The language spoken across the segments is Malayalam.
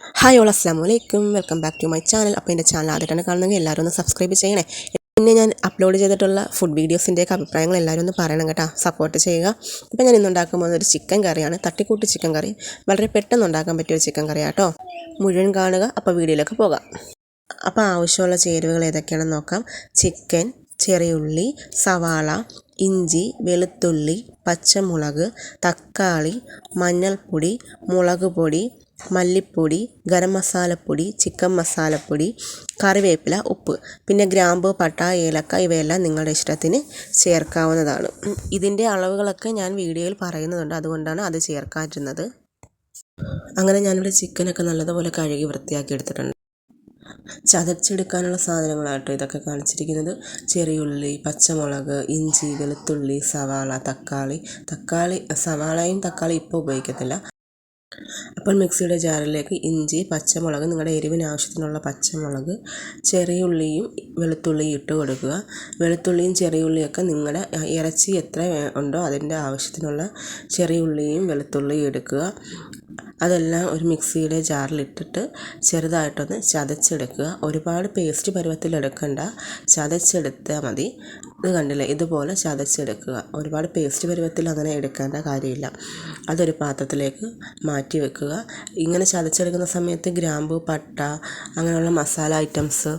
ഹായ് ഓൾ അസ്സാം വലൈക്കും welcome back to my channel അപ്പോൾ എന്റെ ചാനൽ ആദ്യമായിട്ടാണ് കാണുന്നെങ്കിൽ എല്ലാവരും ഒന്ന് സബ്സ്ക്രൈബ് ചെയ്യണേ. പിന്നെ ഞാൻ അപ്ലോഡ് ചെയ്തിട്ടുള്ള ഫുഡ് വീഡിയോസിന്റെയൊക്കെ അഭിപ്രായങ്ങൾ എല്ലാവരും ഒന്ന് പറയണം കേട്ടോ. സപ്പോർട്ട് ചെയ്യുക. ഇപ്പോൾ ഞാൻ ഇന്ന് ഉണ്ടാക്കാൻ ഒരു ചിക്കൻ കറിയാണ്. തട്ടിക്കൂട്ട് ചിക്കൻ കറി. വളരെ പെട്ടെന്ന് ഉണ്ടാക്കാൻ പറ്റിയ ഒരു ചിക്കൻ കറി കേട്ടോ മുഴുവൻ കാണുക. അപ്പോൾ വീഡിയോയിലേക്ക് പോകാം. അപ്പോൾ ആവശ്യമുള്ള ചേരുവകൾ ഏതൊക്കെയാണെന്ന് നോക്കാം. ചിക്കൻ ചെറിയുള്ളി സവാള ഇഞ്ചി വെളുത്തുള്ളി പച്ചമുളക് തക്കാളി മഞ്ഞൾപ്പൊടി മുളക് പൊടി മല്ലിപ്പൊടി ഗരം മസാലപ്പൊടി ചിക്കൻ മസാലപ്പൊടി കറിവേപ്പില ഉപ്പ്. പിന്നെ ഗ്രാമ്പു പട്ട ഏലക്ക ഇവയെല്ലാം നിങ്ങളുടെ ഇഷ്ടത്തിന് ചേർക്കാവുന്നതാണ്. ഇതിന്റെ അളവുകളൊക്കെ ഞാൻ വീഡിയോയിൽ പറയുന്നുണ്ട്. അതുകൊണ്ടാണ് അത് ചേർക്കാറ്റുന്നത് അങ്ങനെ ഞാനിവിടെ ചിക്കനൊക്കെ നല്ലതുപോലെ കഴുകി വൃത്തിയാക്കി എടുത്തിട്ടുണ്ട്. ചതച്ചെടുക്കാനുള്ള സാധനങ്ങളാട്ടോ ഇതൊക്കെ കാണിച്ചിരിക്കുന്നത്. ചെറിയുള്ളി പച്ചമുളക് ഇഞ്ചി വെളുത്തുള്ളി സവാള തക്കാളി. തക്കാളി സവാളയും തക്കാളി ഇപ്പോൾ ഉപയോഗിക്കത്തില്ല. അപ്പോൾ മിക്സിയുടെ ജാറിലേക്ക് ഇഞ്ചി പച്ചമുളക് നിങ്ങളുടെ എരിവിന് ആവശ്യത്തിനുള്ള പച്ചമുളക് ചെറിയുള്ളിയും വെളുത്തുള്ളിയും ഇട്ട് കൊടുക്കുക. വെളുത്തുള്ളിയും ചെറിയുള്ളിയൊക്കെ നിങ്ങളുടെ ഇറച്ചി എത്ര ഉണ്ടോ അതിന്റെ ആവശ്യത്തിനുള്ള ചെറിയുള്ളിയും വെളുത്തുള്ളിയും എടുക്കുക. അതെല്ലാം ഒരു മിക്സിയുടെ ജാറിലിട്ടിട്ട് ചെറുതായിട്ടൊന്ന് ചതച്ചെടുക്കുക. ഒരുപാട് പേസ്റ്റ് പരുവത്തിൽ എടുക്കണ്ട. ചതച്ചെടുത്താൽ മതി. ഇത് കണ്ടില്ലേ? ഇതുപോലെ ചതച്ചെടുക്കുക. ഒരുപാട് പേസ്റ്റ് പരുവത്തിൽ അങ്ങനെ എടുക്കേണ്ട കാര്യമില്ല. അതൊരു പാത്രത്തിലേക്ക് മാറ്റി വെക്കുക. ഇങ്ങനെ ചതച്ചെടുക്കുന്ന സമയത്ത് ഗ്രാമ്പു പട്ട അങ്ങനെയുള്ള മസാല ഐറ്റംസ്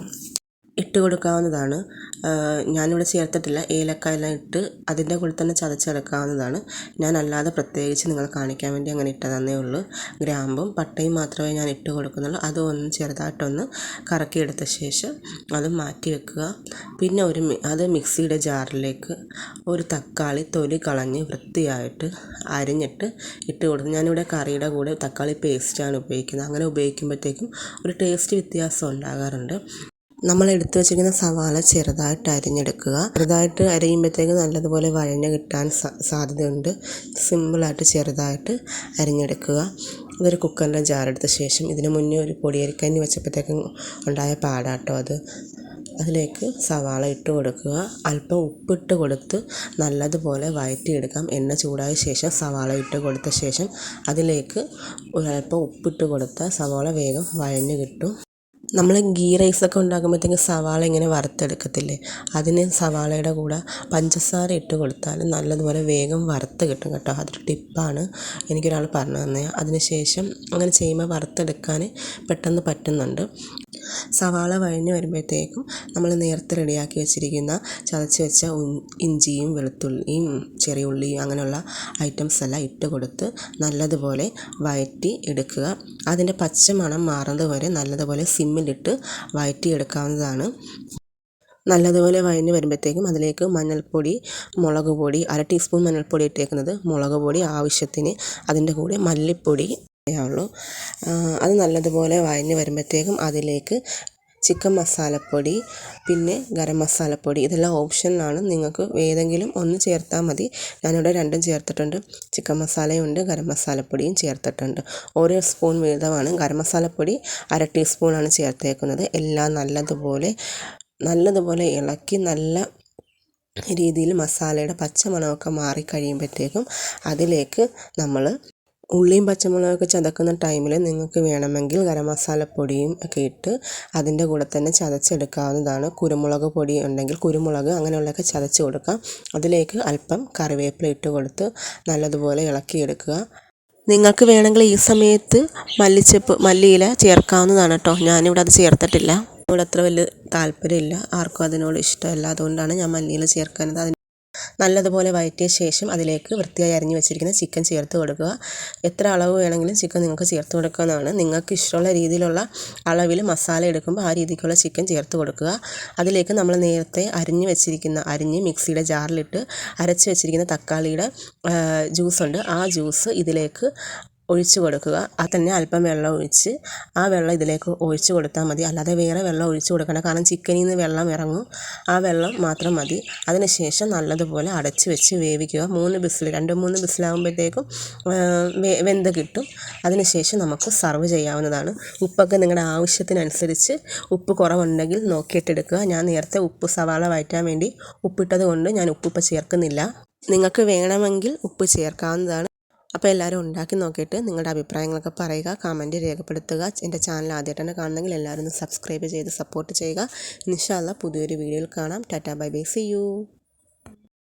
ഇട്ട് കൊടുക്കാവുന്നതാണ്. ഞാനിവിടെ ചേർത്തിട്ടില്ല. ഏലക്ക എല്ലാം ഇട്ട് അതിന്റെ കൂടെ തന്നെ ചതച്ചെടുക്കാവുന്നതാണ്. ഞാൻ അല്ലാതെ പ്രത്യേകിച്ച് നിങ്ങളെ കാണിക്കാൻ വേണ്ടി അങ്ങനെ ഇട്ടതന്നേ ഉള്ളൂ. ഗ്രാമ്പും പട്ടയും മാത്രമേ ഞാൻ ഇട്ട് കൊടുക്കുന്നുള്ളൂ. അതൊന്ന് ചെറുതായിട്ടൊന്ന് കറക്കിയെടുത്ത ശേഷം അത് മാറ്റി വെക്കുക. പിന്നെ ഒരു അത് മിക്സിയുടെ ജാറിലേക്ക് ഒരു തക്കാളി തൊലി കളഞ്ഞ് വൃത്തിയായിട്ട് അരിഞ്ഞിട്ട് ഇട്ട് കൊടുക്കും. ഞാനിവിടെ കറിയുടെ കൂടെ തക്കാളി പേസ്റ്റാണ് ഉപയോഗിക്കുന്നത്. അങ്ങനെ ഉപയോഗിക്കുമ്പോഴത്തേക്കും ഒരു ടേസ്റ്റ് വ്യത്യാസം ഉണ്ടാകാറുണ്ട്. നമ്മൾ എടുത്തു വെച്ചിരിക്കുന്ന സവാള ചെറുതായിട്ട് അരിഞ്ഞെടുക്കുക. ചെറുതായിട്ട് അരിയുമ്പോഴത്തേക്ക് നല്ലതുപോലെ വഴഞ്ഞ് കിട്ടാൻ സാധ്യതയുണ്ട്. സിമ്പിളായിട്ട് ചെറുതായിട്ട് അരിഞ്ഞെടുക്കുക. അതൊരു കുക്കറിന്റെ ജാറെടുത്ത ശേഷം ഇതിന് മുന്നേ ഒരു പൊടിയരിക്കഞ്ഞി വെച്ചപ്പോഴത്തേക്കും ഉണ്ടായ പാടാട്ടോ അത്. അതിലേക്ക് സവാള ഇട്ട് കൊടുക്കുക. അല്പം ഉപ്പിട്ട് കൊടുത്ത് നല്ലതുപോലെ വഴറ്റിയെടുക്കാം എണ്ണ ചൂടായ ശേഷം സവാള ഇട്ട് കൊടുത്ത ശേഷം അതിലേക്ക് ഒരല്പം ഉപ്പിട്ട് കൊടുത്താൽ സവാള വേഗം വഴഞ്ഞ് കിട്ടും. നമ്മൾ ഗീ റൈസൊക്കെ ഉണ്ടാക്കുമ്പോഴത്തേക്കും സവാള ഇങ്ങനെ വറുത്തെടുക്കത്തില്ലേ? അതിന് സവാളയുടെ കൂടെ പഞ്ചസാര ഇട്ട് കൊടുത്താൽ നല്ലതുപോലെ വേഗം വറുത്ത് കിട്ടും കേട്ടോ. അതൊരു ടിപ്പാണ് എനിക്കൊരാൾ പറഞ്ഞു തന്നത് അതിന് ശേഷം അങ്ങനെ ചെയ്യുമ്പോൾ വറുത്തെടുക്കാൻ പെട്ടെന്ന് പറ്റുന്നുണ്ട്. സവാള വഴഞ്ഞ് വരുമ്പോഴത്തേക്കും നമ്മൾ നേരത്തെ റെഡിയാക്കി വെച്ചിരിക്കുന്ന ചതച്ച് വെച്ച ഇഞ്ചിയും വെളുത്തുള്ളിയും ചെറിയ ഉള്ളിയും അങ്ങനെയുള്ള ഐറ്റംസ് എല്ലാം ഇട്ട് കൊടുത്ത് നല്ലതുപോലെ വഴറ്റി എടുക്കുക. അതിന്റെ പച്ച മണം മാറുന്നത് വരെ നല്ലതുപോലെ സിമ്മിലിട്ട് വഴറ്റി എടുക്കാവുന്നതാണ്. നല്ലതുപോലെ വഴഞ്ഞ് വരുമ്പോഴത്തേക്കും അതിലേക്ക് മഞ്ഞൾപ്പൊടി മുളക് പൊടി അര ടീസ്പൂൺ മഞ്ഞൾപ്പൊടി ഇട്ടേക്കുന്നത് മുളക് പൊടി ആവശ്യത്തിന് അതിന്റെ കൂടെ മല്ലിപ്പൊടി ഉള്ളൂ. അത് നല്ലതുപോലെ വഴഞ്ഞ് വരുമ്പോഴത്തേക്കും അതിലേക്ക് ചിക്കൻ മസാലപ്പൊടി പിന്നെ ഗരം മസാലപ്പൊടി ഇതെല്ലാം ഓപ്ഷനിലാണ് നിങ്ങൾക്ക് ഏതെങ്കിലും ഒന്ന് ചേർത്താൽ മതി. ഞാനിവിടെ രണ്ടും ചേർത്തിട്ടുണ്ട്. ചിക്കൻ മസാലയുണ്ട് ഗരം മസാലപ്പൊടിയും ചേർത്തിട്ടുണ്ട്. ഓരോ സ്പൂൺ വീതമാണ്. ഗരം മസാലപ്പൊടി അര ടീസ്പൂണാണ് ചേർത്തേക്കുന്നത്. എല്ലാം നല്ലതുപോലെ നല്ലതുപോലെ ഇളക്കി നല്ല രീതിയിൽ മസാലയുടെ പച്ചമണമൊക്കെ മാറിക്കഴിയുമ്പോഴത്തേക്കും മാറി അതിലേക്ക് നമ്മൾ ഉള്ളിയും പച്ചമുളകൊക്കെ ചതക്കുന്ന ടൈമിൽ നിങ്ങൾക്ക് വേണമെങ്കിൽ ഗരം മസാലപ്പൊടിയും ഒക്കെ ഇട്ട് അതിന്റെ കൂടെ തന്നെ ചതച്ചെടുക്കാവുന്നതാണ്. കുരുമുളക് പൊടി ഉണ്ടെങ്കിൽ കുരുമുളക് അങ്ങനെയുള്ളതൊക്കെ ചതച്ച് കൊടുക്കാം. അതിലേക്ക് അല്പം കറിവേപ്പില ഇട്ട് കൊടുത്ത് നല്ലതുപോലെ ഇളക്കിയെടുക്കുക. നിങ്ങൾക്ക് വേണമെങ്കിൽ ഈ സമയത്ത് മല്ലിച്ചപ്പ് മല്ലിയില ചേർക്കാവുന്നതാണ് കേട്ടോ. ഞാനിവിടെ അത് ചേർത്തിട്ടില്ല. ഇവിടെ അത്ര വലിയ താല്പര്യമില്ല. ആർക്കും അതിനോട് ഇഷ്ടമല്ല. അതുകൊണ്ടാണ് ഞാൻ മല്ലിയില ചേർക്കുന്നത്. നല്ലതുപോലെ വഴറ്റിയ ശേഷം അതിലേക്ക് വൃത്തിയായി അരിഞ്ഞു വെച്ചിരിക്കുന്ന ചിക്കൻ ചേർത്ത് കൊടുക്കുക. എത്ര അളവ് വേണമെങ്കിലും ചിക്കൻ നിങ്ങൾക്ക് ചേർത്ത് കൊടുക്കാവുന്നതാണ്. നിങ്ങൾക്ക് ഇഷ്ടമുള്ള രീതിയിലുള്ള അളവിൽ മസാല എടുക്കുമ്പോൾ ആ രീതിക്കുള്ള ചിക്കൻ ചേർത്ത് കൊടുക്കുക. അതിലേക്ക് നമ്മൾ നേരത്തെ അരിഞ്ഞു വെച്ചിരിക്കുന്ന അരിഞ്ഞ് മിക്സിയുടെ ജാറിലിട്ട് അരച്ച് വെച്ചിരിക്കുന്ന തക്കാളിയുടെ ജ്യൂസുണ്ട്. ആ ജ്യൂസ് ഇതിലേക്ക് ഒഴിച്ച് കൊടുക്കുക. ആ തന്നെ അല്പം വെള്ളം ഒഴിച്ച് ആ വെള്ളം ഇതിലേക്ക് ഒഴിച്ച് കൊടുത്താൽ മതി. അല്ലാതെ വേറെ വെള്ളം ഒഴിച്ച് കൊടുക്കേണ്ട. കാരണം ചിക്കനിൽ നിന്ന് വെള്ളം ഇറങ്ങും. ആ വെള്ളം മാത്രം മതി. അതിന് ശേഷം നല്ലതുപോലെ അടച്ച് വെച്ച് വേവിക്കുക. മൂന്ന് ബിസിൽ രണ്ട് മൂന്ന് ബിസിലാകുമ്പോഴത്തേക്കും വെന്ത് കിട്ടും. അതിന് ശേഷം നമുക്ക് സർവ് ചെയ്യാവുന്നതാണ്. ഉപ്പൊക്കെ നിങ്ങളുടെ ആവശ്യത്തിനനുസരിച്ച് ഉപ്പ് കുറവുണ്ടെങ്കിൽ നോക്കിയിട്ടെടുക്കുക. ഞാൻ നേരത്തെ ഉപ്പ് സവാള വഴറ്റാൻ വേണ്ടി ഉപ്പിട്ടത് കൊണ്ട് ഞാൻ ഉപ്പ് ചേർക്കുന്നില്ല. നിങ്ങൾക്ക് വേണമെങ്കിൽ ഉപ്പ് ചേർക്കാവുന്നതാണ്. അപ്പോൾ എല്ലാവരും ഉണ്ടാക്കി നോക്കിയിട്ട് നിങ്ങളുടെ അഭിപ്രായങ്ങളൊക്കെ പറയുക കമന്റ് രേഖപ്പെടുത്തുക. എന്റെ ചാനൽ ആദ്യമായിട്ടാണ് കാണുന്നെങ്കിൽ എല്ലാവരും ഒന്ന് സബ്സ്ക്രൈബ് ചെയ്ത് സപ്പോർട്ട് ചെയ്യുക. ഇൻഷാല്ല പുതിയൊരു വീഡിയോയിൽ കാണാം. Tata bye bye. See you